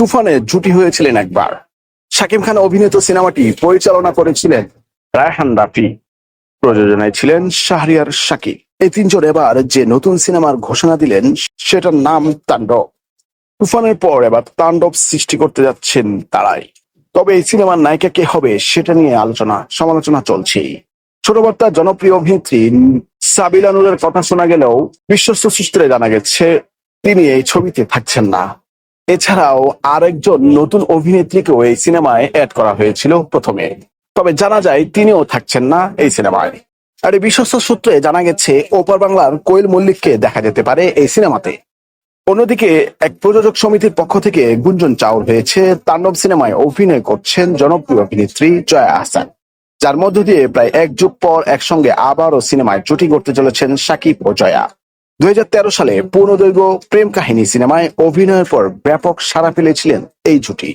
তুফানে জুটি হয়েছিলেন একবার। শাকিব খান অভিনীত সিনেমাটি পরিচালনা করেছিলেন রায়হান রাফি। প্রযোজনায় ছিলেন শাহরিয়ার শাকিব। এই তিনজন এবার যে নতুন সিনেমার ঘোষণা দিলেন, সেটার নাম তাণ্ডব। তুফানের পর এবার তাণ্ডব সৃষ্টি করতে যাচ্ছেন তারাই। তবে এই সিনেমার নায়িকা কে হবে, সেটা নিয়ে আলোচনা, সমালোচনা চলছে। ছোট বার্তার জনপ্রিয় অভিনেত্রী সাবিলা নূরের কথা শোনা গেলেও বিশ্বস্ত সূত্রে জানা গেছে, তিনি এই ছবিতে থাকছেন না। এছাড়াও আরেকজন নতুন অভিনেত্রীকেও এই সিনেমায় অ্যাড করা হয়েছিল প্রথমে। তবে জানা যায় তিনিও থাকছেন না এই সিনেমায়। আর এই বিশ্বস্ত সূত্রে জানা গেছে, ওপার বাংলার কোয়েল মল্লিককে দেখা যেতে পারে এই সিনেমাতে। অন্যদিকে এক প্রযোজক সমিতির পক্ষ থেকে গুঞ্জন চাউর হয়েছে, তাণ্ডব সিনেমায় অভিনয় করছেন জনপ্রিয় অভিনেত্রী জয়া আহসান। যার মধ্য দিয়ে প্রায় এক যুগ পর একসঙ্গে আবারও সিনেমায় জুটি করতে চলেছেন সাকিব ও জয়া। দুই হাজার তেরো সালে পূর্ণদৈর্ঘ্য প্রেম কাহিনী সিনেমায় অভিনয়ের পর ব্যাপক সাড়া ফেলেছিলেন এই জুটি।